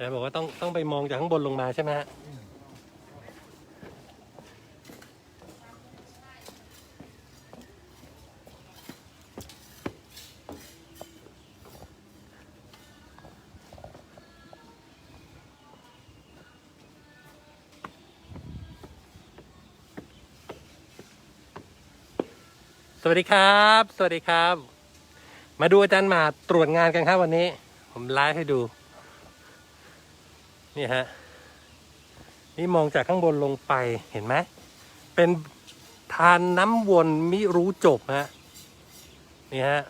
แล้วบอกว่าต้องต้องไปมองจากข้างบนลงมาใช่ไหมฮะสวัสดีครับ สวัสดีครับ มาดูอาจารย์หมาตรวจงานกันครับวันนี้ ผมไลฟ์ให้ดู นี่ฮะ นี่มองจากข้างบนลงไปเห็นไหม เป็นทานน้ำวนมิรู้จบฮะ นี่ฮะ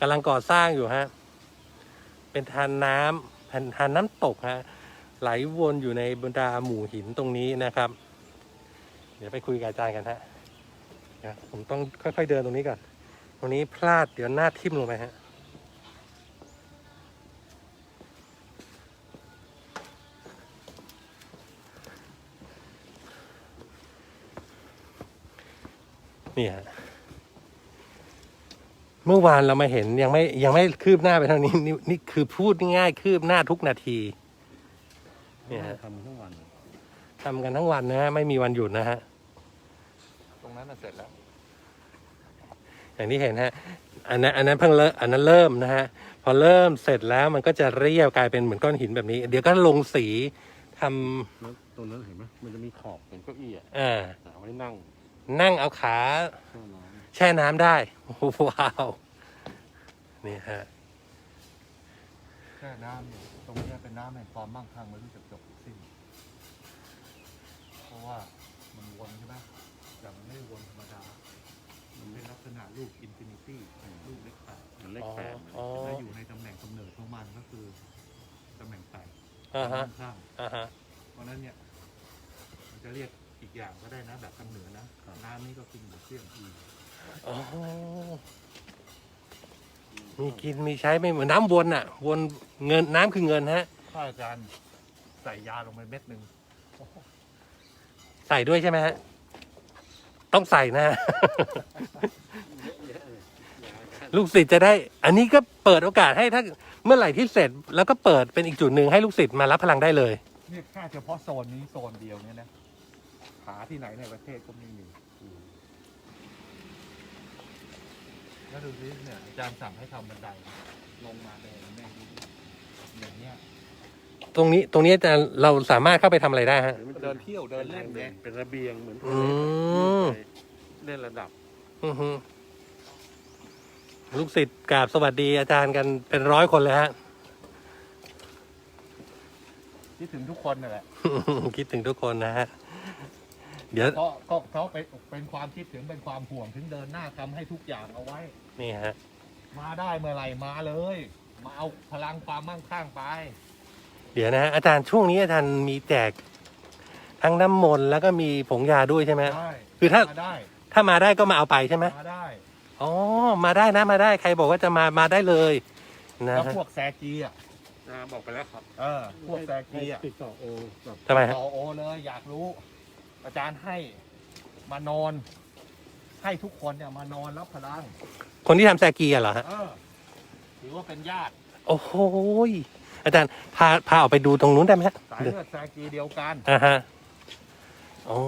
กำลังก่อสร้างอยู่ฮะ เป็นทานน้ำเป็นทานน้ำตกฮะ ไหลวนอยู่ในบรรดาหมู่หินตรงนี้นะครับ เดี๋ยวไปคุยกับอาจารย์กันฮะผมต้องค่อยๆเดินตรงนี้ก่อน ตรงนี้พลาดเดี๋ยวหน้าทิ่มลงไปฮะ นี่ฮะเมื่อวานเรามาเห็นยังไม่ยังไม่คืบหน้าไปทางนี้นี่นี่คือพูดง่ายๆคืบหน้าทุกนาทีเนี่ยฮะทำทั้งวันทำกันทั้งวันนะฮะไม่มีวันหยุดนะฮะตรงนั้นน่ะเสร็จแล้ว อย่างที่เห็นฮะอันนั้นอันนั้นเพิ่งเริ่มอันนั้นเริ่มนะฮะพอเริ่มเสร็จแล้วมันก็จะเรียวกลายเป็นเหมือนก้อนหินแบบนี้ เดี๋ยวก็ลงสีทำแล้วตรงนั้นเห็นไหมมันจะมีขอบเป็นเก้าอี้อะอ่าเอาไว้นั่ง นั่งเอาขาช่วน้แช่น้ำได้โอ้โหว้าวนี่ฮะแค่น้ำเนี่ยตรงเนี้ยเป็นน้ำแห่งความมั่งคั่งไม่รู้จักจบสิ้น เพราะว่ามันวนใช่ไหมแต่มันไม่วนธรรมดา มันเป็นลักษณะรูปอินฟินิตี้รูปเลขแปดำมันเลขแปดอ๋อและอยู่ในตำแหน่งกำเนิดของมันก็คือตำแหน่งแปดอ่าฮะข้างอ่าฮะเพราะฉะนั้นเนี่ยมันจะเรียก อีกอย่างก็ได้นะแบบทางเหนือนะน้ำนี่ก็คือเหมือนเสี่ยงอีอ๋อมีกินมีใช้ไม่เหมือนน้ำวนอะ วนเงินน้ำคือเงินฮะถ้าอาจารย์ใส่ยาลงไปเม็ดหนึ่งใส่ด้วยใช่ไหมฮะ ต้องใส่นะ ลูกศิษย์จะได้ อันนี้ก็เปิดโอกาสให้ถ้าเมื่อไหร่ที่เสร็จ แล้วก็เปิดเป็นอีกจุดหนึ่งให้ลูกศิษย์มารับพลังได้เลย เนี่ยแค่เฉพาะโซนนี้โซนเดียวเนี่ยนะ หาที่ไหนในประเทศก็ไม่มีแล้วดูสิเนี่ยอาจารย์สั่งให้ทำบันไดลงมาเลยแม่งอย่างเนี้ยตรงนี้ตรงนี้อาจะเราสามารถเข้าไปทำอะไรได้ฮะเดินเที่ยวเดินเล่นไงเป็นระเบียงเหมือนอืม เล่นระดับ อือฮึลูกศิษย์กราบสวัสดีอาจารย์กันเป็นร้อยคนเลยฮะ คิดถึงทุกคนนั่นแหละ คิดถึงทุกคนนะฮะ เดี๋ยวเพราะก็เพราะเป็นเป็นความคิดถึงเป็นความห่วงถึงเดินหน้าทำให้ทุกอย่างเอาไว้ นี่ฮะ มาได้เมื่อไหร่มาเลย มาเอาพลังความมั่งคั่งไป เดี๋ยวนะฮะอาจารย์ช่วงนี้อาจารย์มีแจกทั้งน้ำมนต์แล้วก็มีผงยาด้วยใช่ไหม ได้คือถ้า มาได้ถ้ามาได้ก็มาเอาไปใช่ไหมมาได้อ๋อมาได้นะมาได้ใครบอกว่าจะมามาได้เลยนะแล้วฮะพวกแซกีอะนะบอกไปแล้วครับเออพวกแซกีอะติดต่อโอแบบทำไมฮะต่อโอเลยอยากรู้ อาจารย์ให้มานอน ให้ทุกคนเนี่ยมานอนรับพลังคนที่ทำแซกีอะเหรอฮะ เออถือว่าเป็นญาติโอ้โหยอาจารย์พาพาออกไปดูตรงนู้นได้ไหมฮะสายเลือดแซกีเดียวกัน อ่าฮะอ๋อ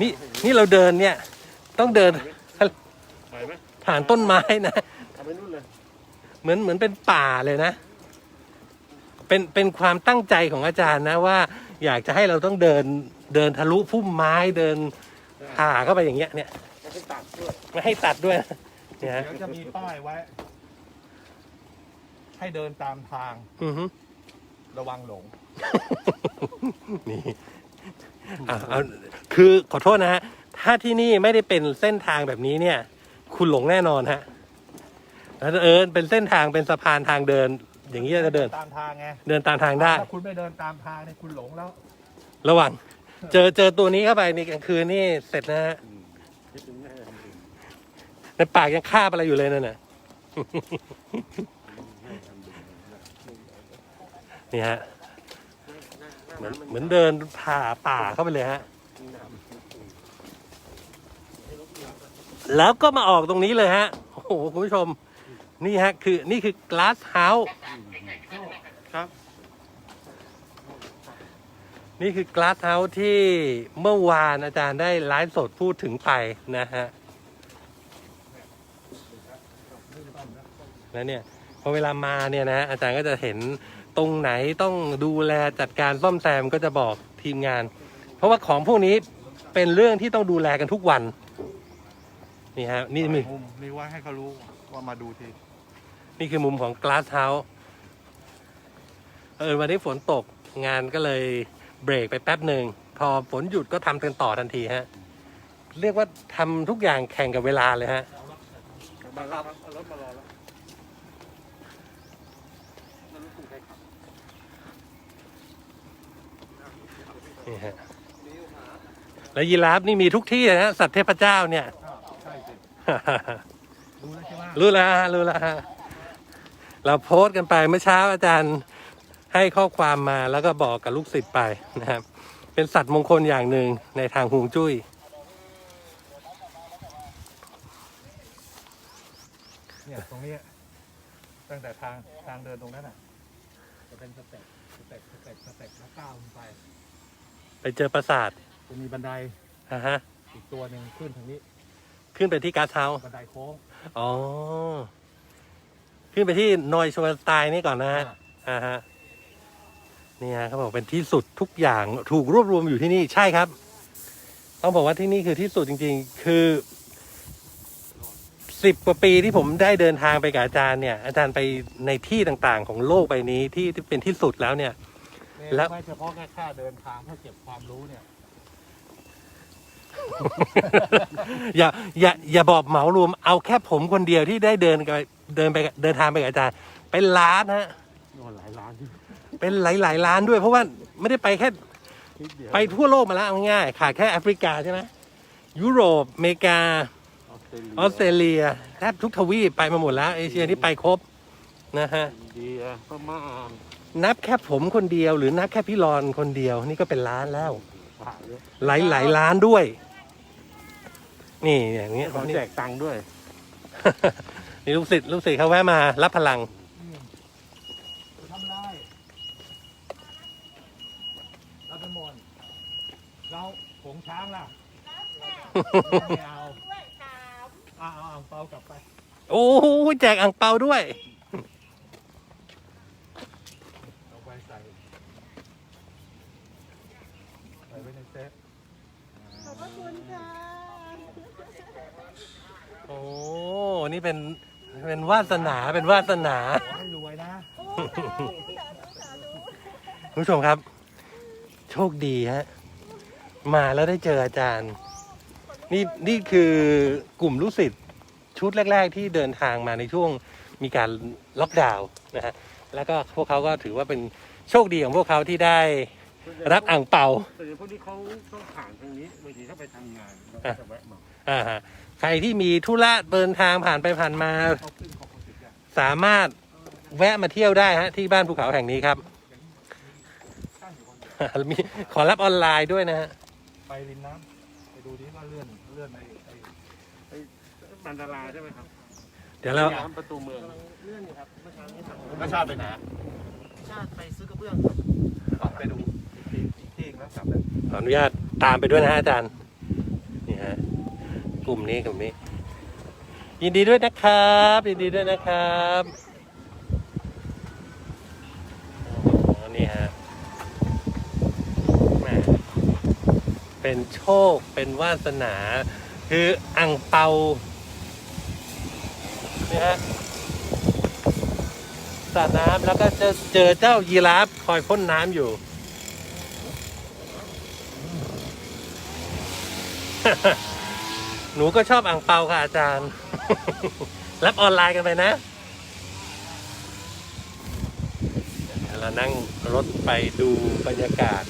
นี่นี่เราเดินเนี่ย ต้องเดินไปไหมผ่านต้นไม้นะเอาไปนู่นเลย เหมือนเหมือนเป็นป่าเลยนะ เป็นเป็นความตั้งใจของอาจารย์นะว่า อยากจะให้เราต้องเดินเดินทะลุพุ่มไม้เดินผ่าเข้าไปอย่างเงี้ยเนี่ยไม่ให้ตัดด้วยไม่ให้ตัดด้วยนะเนี่ยฮะเดี๋ยวจะมีป้ายไว้ ให้เดินตามทางอือฮึ ระวังหลง นี่อะเอาคือขอโทษนะฮะ ถ้าที่นี่ไม่ได้เป็นเส้นทางแบบนี้เนี่ย คุณหลงแน่นอนฮะแล้วเอิญเป็นเส้นทางเป็นสะพานทางเดิน อย่างนี้จะเดินตามทางไงเดินตามทางได้ ถ้าคุณไม่เดินตามทางเนี่ยคุณหลงแล้ว ระหว่างเจอเจอตัวนี้เข้าไปนี่กลางคืนนี่เสร็จนะฮะอืมคิดถึงแม่ทำบุญในปากยังคาบอะไรอยู่เลยนั่นน่ะให้ทำบุญนะนี่ฮะเหมือนเหมือนเดินผ่าป่าเข้าไปเลยฮะ แล้วก็มาออกตรงนี้เลยฮะ โอ้โห คุณผู้ชม นี่ฮะคือนี่คือ glass house ครับ นี่คือ glass house ที่เมื่อวานอาจารย์ได้ไลฟ์สดพูดถึงไปนะฮะแล้วเนี่ยพอเวลามาเนี่ยนะอาจารย์ก็จะเห็นตรงไหนต้องดูแลจัดการซ่อมแซมก็จะบอกทีมงาน เพราะว่าของพวกนี้เป็นเรื่องที่ต้องดูแลกันทุกวัน นี่ฮะนี่มี มุมมีไว้ให้เขารู้ว่ามาดูที นี่คือมุมของ glass house เออวันนี้ฝนตกงานก็เลยเบรกไปแป๊บหนึ่ง พอฝนหยุดก็ทำกันต่อทันทีฮะ เรียกว่าทำทุกอย่างแข่งกับเวลาเลยฮะมาแล้วครับเอารถมารอแล้วนี่ฮะแล้วยีราฟนี่มีทุกที่นะฮะสัตว์เทพเจ้าเนี่ย ใช่สิ รู้แล้วใช่ไหมรู้แล้วฮะรู้แล้วฮะ เราโพสต์กันไปเมื่อเช้าอาจารย์ให้ข้อความมาแล้วก็บอกกับลูกศิษย์ไปนะครับ เป็นสัตว์มงคลอย่างหนึ่งในทางฮวงจุ้ยเนี่ยตรงเนี้ยตั้งแต่ทางทางเดินตรงนั้นอะ จะเป็นสเต็ปสเต็ปสเต็ปสเต็ปแล้วก้าวลงไป ไปเจอปราสาทจะมีบันไดอะฮะ อีกตัวหนึ่งขึ้นทางนี้ ขึ้นไปที่การ์ดเท้าส์บันไดโค้ง อ๋อ ขึ้นไปที่นอยชวนสไตล์นี่ก่อนนะฮะอ่าฮะนี่ฮะเขาบอกเป็นที่สุดทุกอย่างถูกรวบรวมอยู่ที่นี่ใช่ครับ ต้องบอกว่าที่นี่คือที่สุดจริง ๆ คือสิบกว่าปีที่ผมได้เดินทางไปกับอาจารย์เนี่ย อาจารย์ไปในที่ต่างๆ ของโลกใบนี้ที่ที่เป็นที่สุดแล้วเนี่ยเนี่ยแล้วไม่เฉพาะแค่ค่าเดินทางเพื่อเก็บความรู้เนี่ย อย่าอย่าอย่าบอกเหมารวมเอาแค่ผมคนเดียวที่ได้เดินกับ เดินไปเดินทางไปกับอาจารย์เป็นล้านฮะโดนหลายล้านที่เป็นหลายๆล้านด้วยเพราะว่าไม่ได้ไปแค่นิดเดียวไปทั่วโลกมาแล้วเอาง่ายๆขาดแค่แอฟริกาใช่ไหมยุโรปอเมริกาออสเตรเลียออสเตรเลียแทบทุกทวีปไปมาหมดแล้วเอเชียนี่ไปครบนะฮะอินเดียพม่านับแค่ผมคนเดียว หรือนับแค่พี่รอนคนเดียว นี่ก็เป็นล้านแล้วผ่าเยอะหลายหลายๆล้านด้วย นี่อย่างเงี้ยขอแจกตังค์ด้วย นี่ลูกศิษย์ลูกศิษย์เขาแวะมารับพลังทำไรเราเป็นมนต์เราผงช้างล่ะไม่เอาเอาเอาเอาเปากลับไป โอ้โหแจกอ่างเปาด้วยเอาไปใส่ใส่ไว้ในเซฟขอบพระคุณค่ะโอ้ นี่เป็น เป็นวาสนาเป็นวาสนาขอให้รวยนะโอ้สาธุสาธุสาธุคุณผู้ชมครับ โชคดีฮะมาแล้วได้เจออาจารย์ นี่นี่คือกลุ่มลูกศิษย์ชุดแรก ๆ ที่เดินทางมาในช่วงมีการล็อกดาวน์นะฮะแล้วก็พวกเขาก็ถือว่าเป็นโชคดีของพวกเขาที่ได้รับอ่างเปาแต่เดี๋ยวพวกนี้เขาต้องผ่านทางนี้บางทีเขาไปทำงานเราก็จะแวะมาอ่าฮะ ใครที่มีธุระเดินทางผ่านไปผ่านมา สามารถแวะมาเที่ยวได้ฮะที่บ้านภูเขาแห่งนี้ครับ มีขอรับออนไลน์ด้วยนะฮะไปริมน้ำไปดูดิว่าเลื่อนเลื่อนในไอ้บันดาราใช่ไหมครับเดี๋ยวเราประตูเมืองเลื่อนอยู่ครับเมื่อเช้านี้สั่งกระชาติไปไหนชาติไปซื้อกระเบื้องไปดูทีอีกที่แล้วกลับเลยขออนุญาตตามไปด้วยนะฮะอาจารย์นี่ฮะ กลุ่มนี้กลุ่มนี้ ยินดีด้วยนะครับ ยินดีด้วยนะครับนี่ฮะเป็นโชคเป็นวาสนา คืออ่างเปานี่ฮะสระน้ำแล้วก็จะเจอเจ้ายีราฟคอยพ่นน้ำอยู่ หนูก็ชอบอ่างเปาค่ะอาจารย์ รับออนไลน์กันไปนะเดี๋ยวเรานั่งรถไปดูบรรยากาศ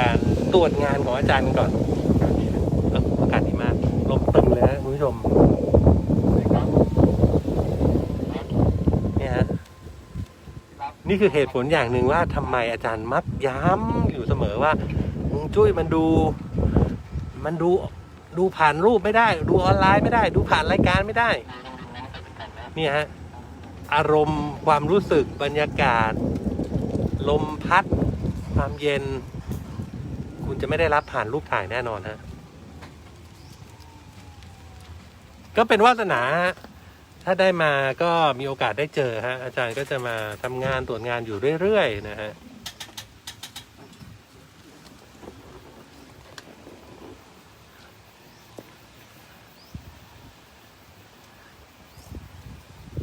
การตรวจงานของอาจารย์ก่อนอากาศดีมากลมตึงเลยนะคุณผู้ชมนี่ฮะนี่คือเหตุผลอย่างหนึ่งว่าทำไมอาจารย์มักย้ำอยู่เสมอว่าฮวงจุ้ยมันดู มันดู ดูผ่านรูปไม่ได้ ดูออนไลน์ไม่ได้ ดูผ่านรายการไม่ได้เนี่ยฮะอารมณ์ความรู้สึกบรรยากาศ ลมพัด ความเย็น คุณจะไม่ได้รับผ่านรูปถ่ายแน่นอนฮะก็เป็นวาสนาฮะถ้าได้มาก็มีโอกาสได้เจอฮะอาจารย์ก็จะมาทำงานตรวจงานอยู่เรื่อยๆนะฮะ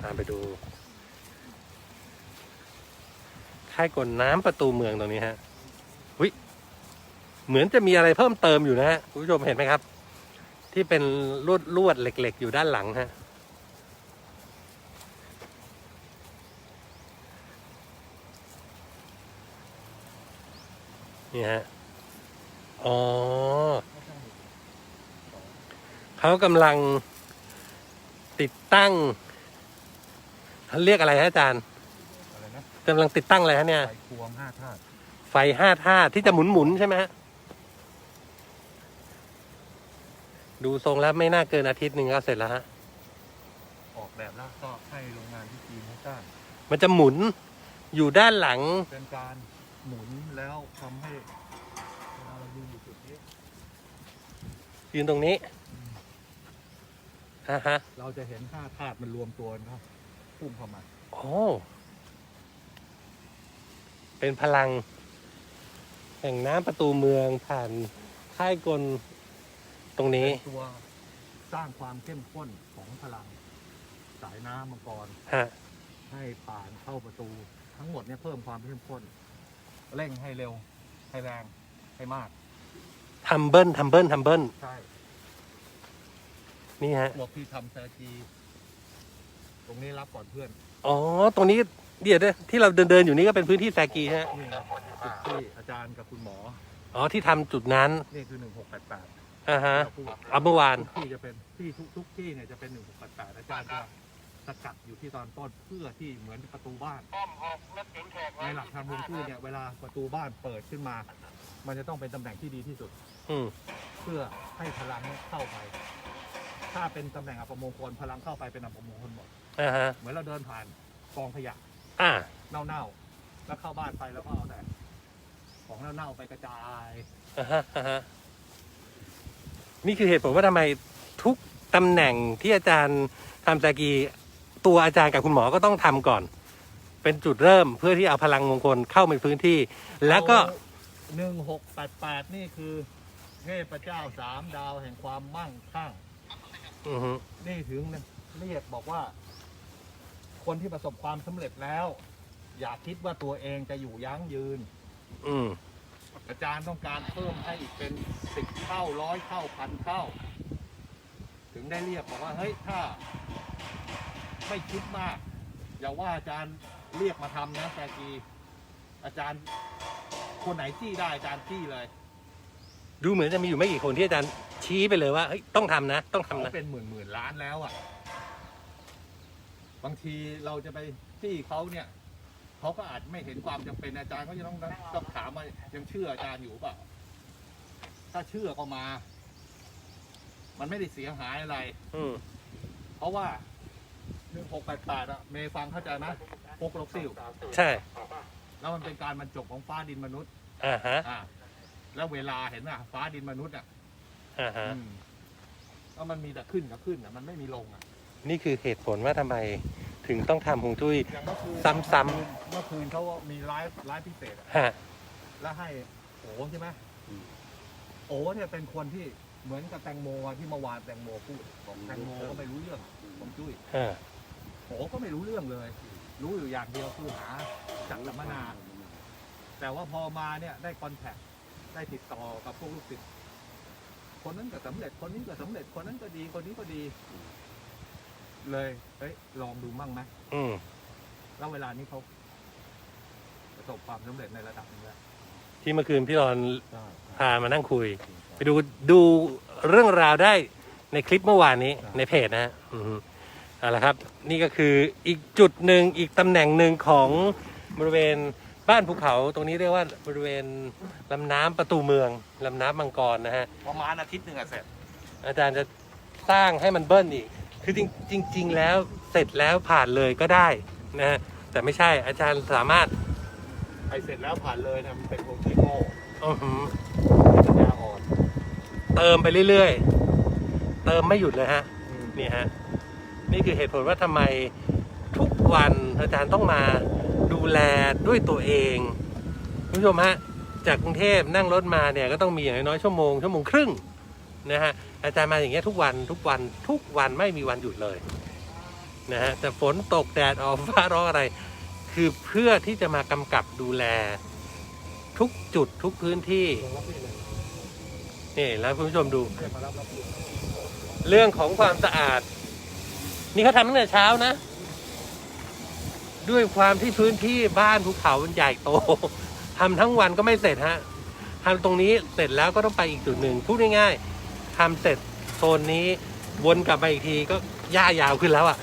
ตามไปดู ค่ายกลน้ำประตูเมืองตรงนี้ฮะวิเหมือนจะมีอะไรเพิ่มเติมอยู่นะฮะคุณผู้ชมเห็นไหมครับ ที่เป็นลวดลวดเหล็ก ๆ อยู่ด้านหลังฮะนี่ฮะ อ๋อ เขากำลังติดตั้งเขาเรียกอะไรฮะอาจารย์ กำลังติดตั้งอะไรฮะเนี่ย ไฟควงห้าธาตุไฟห้าท่าที่จะหมุนหมุนๆใช่ไหมฮะ ดูทรงแล้วไม่น่าเกินอาทิตย์หนึ่งก็เสร็จแล้วฮะ ออกแบบแล้วก็ให้โรงงานที่จีนเขาสร้างมันจะหมุนอยู่ด้านหลัง เป็นการหมุนแล้วทำให้เวลาเรายืนอยู่จุดนี้ยืนตรงนี้อ่าฮะเราจะเห็นห้าธาตุมันรวมตัวกันครับพุ่งเข้ามา โอ้ เป็นพลัง แห่งน้ำประตูเมืองผ่านค่ายกลตรงนี้ เป็นตัวสร้างความเข้มข้นของพลัง สายน้ำมังกร ฮะ ให้ป่านเข้าประตูทั้งหมดเนี่ยเพิ่มความเข้มข้นเร่งให้เร็ว ให้แรง ให้มาก ทัมเบิลทัมเบิลทัมเบิลใช่นี่ฮะ พวกที่ทำแซกีตรงนี้รับก่อนเพื่อน อ๋อ ตรงนี้ เดี๋ยวด้วยที่เราเดินเดินๆอยู่นี่ก็เป็นพื้นที่แซกีฮะ นี่นะจุดที่อาจารย์กับคุณหมอ อ๋อที่ทำจุดนั้นนี่คือหนึ่งหกแปดแปดอ่าฮะเราพูดเอาเมื่อวาน ทุกที่จะเป็นที่ทุกทุกที่เนี่ยจะเป็นหนึ่งหกแปดแปดอาจารย์จะสกัดอยู่ที่ตอนต้นเพื่อที่เหมือนประตูบ้าน ในหลักทางฮวงจุ้ยเนี่ยเวลาประตูบ้านเปิดขึ้นมา มันจะต้องเป็นตำแหน่งที่ดีที่สุด อืม เพื่อให้พลังเนี่ยเข้าไป ถ้าเป็นตำแหน่งอัปมงคลพลังเข้าไปเป็นอัปมงคลหมด อ่าฮะ เหมือนเราเดินผ่านกองขยะ อ่า เน่าๆ แล้วเข้าบ้านไปแล้วก็เอาแต่ของเน่าๆไปกระจาย อ่าฮะอ่าฮะนี่คือเหตุผลว่าทำไมทุกตำแหน่งที่อาจารย์ทำแซกีตัวอาจารย์กับคุณหมอก็ต้องทำก่อน เป็นจุดเริ่มเพื่อที่เอาพลังมงคลเข้าในพื้นที่ แล้วก็หนึ่งหกแปดแปดนี่คือ เทพเจ้าสามดาวแห่งความมั่งคั่ง อือฮึนี่ถึงเรียกบอกว่า คนที่ประสบความสำเร็จแล้ว อย่าคิดว่าตัวเองจะอยู่ยั้งยืน อืมอาจารย์ต้องการเพิ่มให้อีกเป็นสิบเท่าร้อยเท่าพันเท่า ถึงได้เรียกบอกว่าเฮ้ยถ้า ไม่คิดมาก อย่าว่าอาจารย์เรียกมาทำนะแซกีอาจารย์ คนไหนจี้ได้อาจารย์จี้เลยดูเหมือนจะมีอยู่ไม่กี่คนที่อาจารย์ชี้ไปเลยว่าเฮ้ยต้องทำนะ ต้องทำเขานะ เป็นหมื่นหมื่นล้านแล้วอะ บางทีเราจะไปจี้เขาเนี่ยเขาก็อาจไม่เห็นความจำเป็นอาจารย์ก็จะต้องต้องถามว่ายังเชื่ออาจารย์อยู่เปล่าถ้าเชื่อก็มา มันไม่ได้เสียหายอะไร อืมเพราะว่าหนึ่งหกแปดแปดอะเมย์ฟังเข้าใจไหมพกลกซิ่วใช่แล้วมันเป็นการบรรจบของฟ้าดินมนุษย์อ่าฮะอ่าแล้วเวลาเห็นไหมฟ้าดินมนุษย์อะอ่าฮะ อืมแล้วมันมีแต่ขึ้นกับขึ้นอะมันไม่มีลงอะ นี่คือเหตุผลว่าทำไมถึงต้องทำฮวงจุ้ย อย่างเมื่อคืนซ้ำ เมื่อคืนเขามีไลฟ์ไลฟ์พิเศษอะฮะ แล้วให้โอ้ใช่ไหมโอ้เนี่ยเป็นคนที่เหมือนกับแตงโมอะที่เมื่อวานแตงโมพูดบอกแตงโมก็ไม่รู้เรื่องผมจุ้ยอ่าโอ้ก็ไม่รู้เรื่องเลย รู้อยู่อย่างเดียวคือหาจักสัมมนา แต่ว่าพอมาเนี่ยได้คอนแทคได้ติดต่อกับพวกลูกศิษย์คนนั้นก็สำเร็จคนนี้ก็สำเร็จคนนั้นก็ดีคนนี้ก็ดี เลยเฮ้ยลองดูมั่งไหมอืมแล้วเวลานี้เขาประสบความสำเร็จในระดับหนึงแล้วที่เมื่อคืนพี่รอนใช่พามานั่งคุย ไปดูดูเรื่องราวได้ในคลิปเมื่อวานนี้ในเพจนะฮะอืมเอาละครับ นี่ก็คืออีกจุดหนึ่งอีกตำแหน่งหนึ่งของบริเวณบ้านภูเขา ตรงนี้เรียกว่าบริเวณลำน้ำประตูเมืองลำน้ำมังกรนะฮะ ประมาณอาทิตย์หนึ่งอะเสร็จอาจารย์จะสร้างให้มันเบิ้ลอีก คือจริงจริงๆแล้วเสร็จแล้วผ่านเลยก็ได้นะฮะแต่ไม่ใช่อาจารย์สามารถไอเสร็จแล้วผ่านเลยนะมันเป็นโครงที่โง่อื้อหือปัญญาอ่อนเติมไปเรื่อยๆ เติมไม่หยุดเลยฮะนี่ฮะนี่คือเหตุผลว่าทำไมทุกวันอาจารย์ต้องมาดูแลด้วยตัวเองคุณผู้ชมฮะจากกรุงเทพนั่งรถมาเนี่ยก็ต้องมีอย่างน้อยๆชั่วโมงชั่วโมงครึ่ง นะฮะอาจารย์มาอย่างเงี้ยทุกวันทุกวันทุกวันไม่มีวันหยุดเลยนะฮะแต่ฝนตกแดดออกฟ้าร้องอะไร คือเพื่อที่จะมากำกับดูแล ทุกจุดทุกพื้นที่นี่แล้วคุณผู้ชมดู เรื่องของความสะอาด นี่เขาทำตั้งแต่เช้านะ ด้วยความที่พื้นที่บ้านภูเขามันใหญ่โตทำทั้งวันก็ไม่เสร็จฮะทำตรงนี้เสร็จแล้วก็ต้องไปอีกจุดหนึ่งพูดง่ายๆ ทำเสร็จโซนนี้วนกลับมาอีกทีก็หญ้ายาวขึ้นแล้วอะ่ะ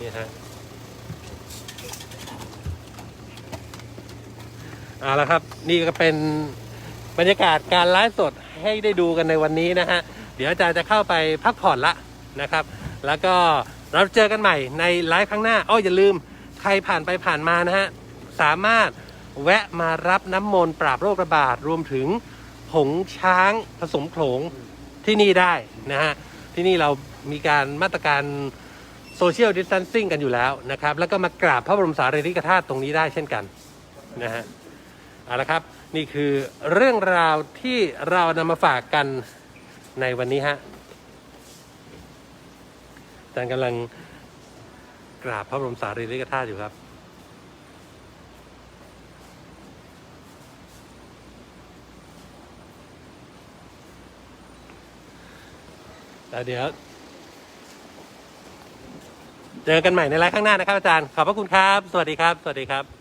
นี่ฮะเอาละครับ นี่ก็เป็นบรรยากาศการไลฟ์สดให้ได้ดูกันในวันนี้นะฮะ เดี๋ยวอาจารย์จะเข้าไปพักผ่อนละนะครับ แล้วก็เราเจอกันใหม่ในไลฟ์ครั้งหน้าอ้ออย่าลืมใครผ่านไปผ่านมานะฮะ สามารถแวะมารับน้ำมนต์ปราบโรคระบาดรวมถึง ผงช้างผสมโขลงที่นี่ได้นะฮะ ที่นี่เรามีการมาตรการโซเชียลดิส a ทนซิ่งกันอยู่แล้วนะครับ แล้วก็มากราบพระบรมสารีริกธาตุตรงนี้ได้เช่นกันนะฮะเอาละครับ นี่คือเรื่องราวที่เรานำมาฝากกันในวันนี้ฮะอาจารย์กำลังกราบพระบรมสารีริกธาตุอยู่ครับ แล้วเดี๋ยว เจอกันใหม่ในไลฟ์ข้างหน้านะครับอาจารย์ ขอบพระคุณครับ สวัสดีครับ สวัสดีครับ